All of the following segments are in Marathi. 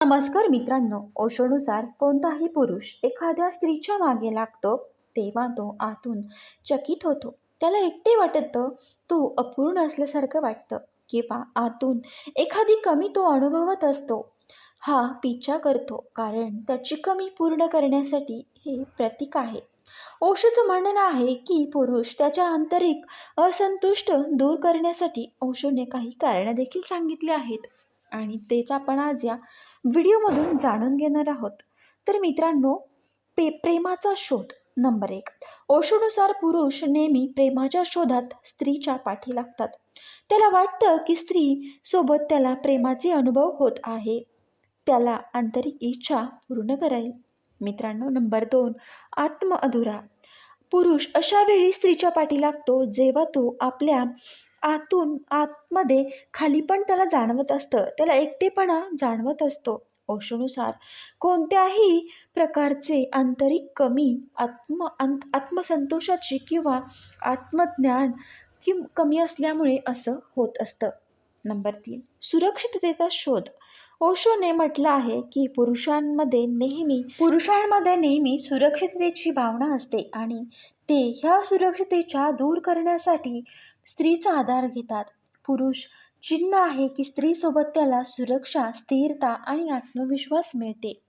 नमस्कार मित्रांनो ओशोनुसार कोणताही पुरुष एखाद्या स्त्रीच्या मागे लागतो तेव्हा तो आतून चकित होतो. त्याला एकटे वाटतं तो अपूर्ण असल्यासारखं वाटतं किंवा आतून एखादी कमी तो अनुभवत असतो. हा पिच्छा करतो कारण त्याची कमी पूर्ण करण्यासाठी हे प्रतीक आहे. ओशोचं म्हणणं आहे की पुरुष त्याच्या आंतरिक असंतुष्ट दूर करण्यासाठी ओशोने काही कारणं देखील सांगितली आहेत. आणि तेच आपण आज या व्हिडिओमधून जाणून घेणार आहोत. तर मित्रांनो पे प्रेमाचा शोध नंबर एक. ओशोनुसार पुरुष नेहमी प्रेमाच्या शोधात स्त्रीच्या पाठी लागतात. त्याला वाटतं की स्त्री सोबत त्याला प्रेमाचे अनुभव होत आहे. त्याला आंतरिक इच्छा पूर्ण करेल. मित्रांनो नंबर दोन. आत्म अधुरा पुरुष अशा वेळी स्त्रीच्या पाठी लागतो जेव्हा तो आपल्या आतून आतमध्ये खाली पण त्याला जाणवत असतं. त्याला एकटेपणा जाणवत असतो. ओशोनुसार कोणत्याही प्रकारचे आंतरिक कमी आत्म अंत आत्मसंतोषाची किंवा आत्मज्ञान कि कमी असल्यामुळे असं होत असतं. नंबर तीन. सुरक्षिततेचा शोध. ओशोने म्हटलं आहे की पुरुषांमध्ये नेहमी पुरुषांमध्ये नेहमी सुरक्षिततेची भावना असते आणि ते ह्या सुरक्षितेच्या दूर करण्यासाठी स्त्रीचा आधार घेतात. पुरुष चिन्ह आहे की स्त्रीसोबत त्याला सुरक्षा स्थिरता आणि आत्मविश्वास मिळते.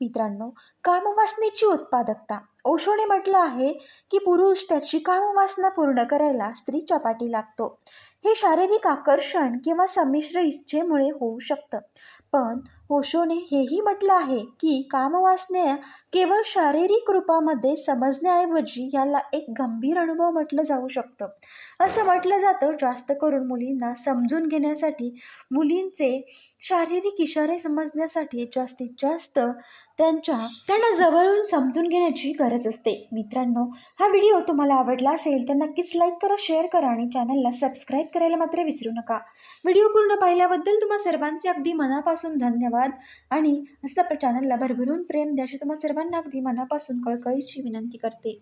मित्रांनो कामवासनेची उत्पादकता. ओशोने म्हटलं आहे की पुरुष त्याची कामवासना पूर्ण करायला स्त्रीच्या पाठी लागतो. हे शारीरिक आकर्षण किंवा संमिश्र इच्छेमुळे होऊ शकतं. पण ओशोने हेही म्हटलं आहे की कामवासना केवळ शारीरिक रूपामध्ये समजण्याऐवजी याला एक गंभीर अनुभव म्हटलं जाऊ शकतं. असं म्हटलं जातं जास्त करून मुलींना समजून घेण्यासाठी. मुलींचे शारीरिक इशारे समजण्यासाठी जास्तीत जास्त त्यांच्या त्यांना जवळून समजून घेण्याची गरज असते. मित्रांनो हा व्हिडिओ तुम्हाला आवडला असेल तर नक्कीच लाईक करा शेअर करा आणि चॅनलला सबस्क्राईब करायला मात्र विसरू नका. व्हिडिओ पूर्ण पाहिल्याबद्दल तुम्हा सर्वांचे अगदी मनापासून धन्यवाद आणि असं आपल्या चॅनलला भरभरून प्रेम द्याशी तुम्हा सर्वांना अगदी मनापासून कळकळीची विनंती करते.